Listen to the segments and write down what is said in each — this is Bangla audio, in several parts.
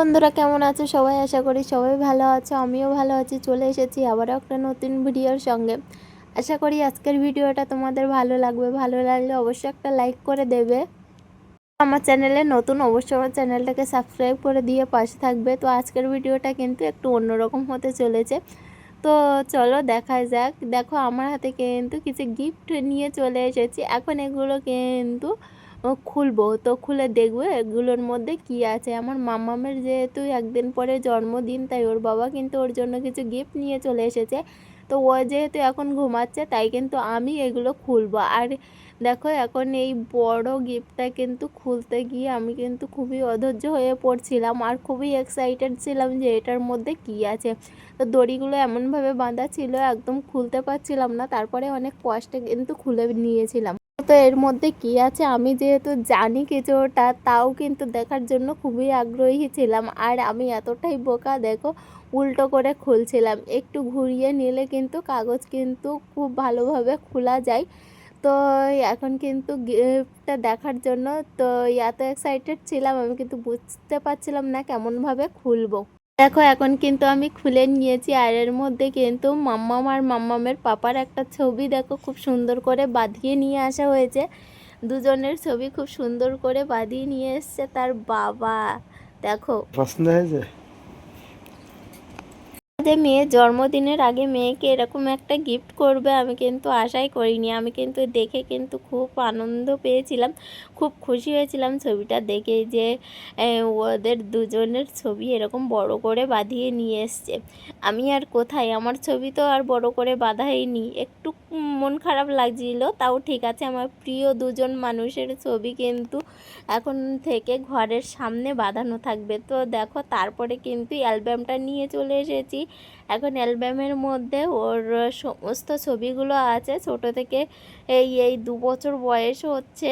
বন্ধুরা, কেমন আছো? সবাই আশা করি সবাই ভালো আছো, আমিও ভালো আছি, চলে এসেছি আবারও একটা নতুন ভিডিওর সঙ্গে। আশা করি আজকের ভিডিওটা তোমাদের ভালো লাগবে, ভালো লাগলে অবশ্যই একটা লাইক করে দেবে। আমার চ্যানেলে নতুন, অবশ্যই আমার চ্যানেলটাকে সাবস্ক্রাইব করে দিয়ে পাশে থাকবে। তো আজকের ভিডিওটা কিন্তু একটু অন্যরকম হতে চলেছে। তো চলো দেখা যাক। দেখো, আমার হাতে কিন্তু কিছু গিফট নিয়ে চলে এসেছি। এখন এগুলো কিন্তু খুলবো, তো খুলে দেখব এগুলোর মধ্যে কি আছে। আমার মামামের যেহেতু একদিন পরে জন্মদিন, তাই ওর বাবা কিন্তু ওর জন্য কিছু গিফট নিয়ে চলে এসেছে। তো ও যেহেতু এখন ঘুমাচ্ছে, তাই কিন্তু আমি এগুলো খুলবো। আর দেখো, এখন এই বড় গিফটটা কিন্তু খুলতে গিয়ে আমি কিন্তু খুবই অধৈর্য হয়ে পড়ছিলাম আর খুবই এক্সাইটেড ছিলাম যে এটার মধ্যে কি আছে। তো দড়িগুলো এমনভাবে বাঁধা ছিল, একদম খুলতে পারছিলাম না, তারপরে অনেক কষ্টে কিন্তু খুলে নিয়েছিলাম। তো এর মধ্যে কি আছে? আমি যেহেতু জানি কিছুটা, তাও কিন্তু দেখার জন্য খুবই আগ্রহী ছিলাম। আর আমি এতটাই বোকা, দেখো, উল্টো করে খুলছিলাম। একটু ঘুরিয়ে নিলে কিন্তু কাগজ কিন্তু খুব ভালোভাবে খোলা যায়। তো এখন কিন্তু গিফটটা দেখার জন্য তো এত এক্সাইটেড ছিলাম, আমি কিন্তু বুঝতে পারছিলাম না কেমনভাবে খুলবো। দেখো, এখন কিন্তু আমি খুলে নিয়েছি আর এর মধ্যে কিন্তু মাম্মাম আর মাম্মামের পাপার একটা ছবি। দেখো, খুব সুন্দর করে বাঁধিয়ে নিয়ে আসা হয়েছে। দুজনের ছবি খুব সুন্দর করে বাঁধিয়ে নিয়ে এসছে তার বাবা। দেখো। পছন্দ হয়েছে? যে মেয়ে জন্মদিনের আগে মেয়েকে এরকম একটা গিফট করবে, আমি কিন্তু আশাই করিনি। আমি কিন্তু দেখে কিন্তু খুব আনন্দ পেয়েছিলাম, খুব খুশি হয়েছিলাম ছবিটা দেখে যে ওদের দুজনের ছবি এরকম বড় করে বাঁধিয়ে নিয়ে এসছে। আমি আর কোথায়? আমার ছবি তো আর বড় করে বাঁধাইনি। একটু মন খারাপ লাগছিল, তাও ঠিক আছে, আমার প্রিয় দুজন মানুষের ছবি কিন্তু এখন থেকে ঘরের সামনে বাঁধানো থাকবে। তো দেখো, তারপরে কিন্তু অ্যালবামটা নিয়ে চলে এসেছি। এখন অ্যালবামের মধ্যে ওর সমস্ত ছবিগুলো আছে, ছোট থেকে এই এই দু বছর বয়স হচ্ছে।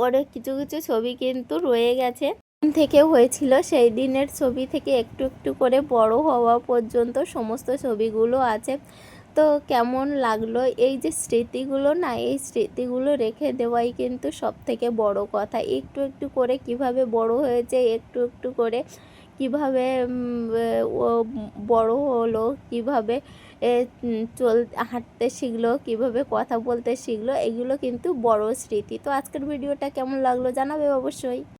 ওর কিছু কিছু ছবি কিন্তু রয়ে গেছে। থেকে হয়েছিল সেই দিনের ছবি থেকে একটু একটু করে বড় হওয়া পর্যন্ত সমস্ত ছবিগুলো আছে। তো কেমন লাগল এই যে স্মৃতিগুলো না, এই স্মৃতিগুলো রেখে দেওয়াই কিন্তু সব থেকে বড় কথা। একটু একটু করে কীভাবে বড় হয়েছে, একটু একটু করে কীভাবে বড় হলো, কীভাবে চল, হাঁটতে শিখলো, কীভাবে কথা বলতে শিখলো, এগুলো কিন্তু বড় স্মৃতি। তো আজকের ভিডিওটা কেমন লাগল জানাবে অবশ্যই।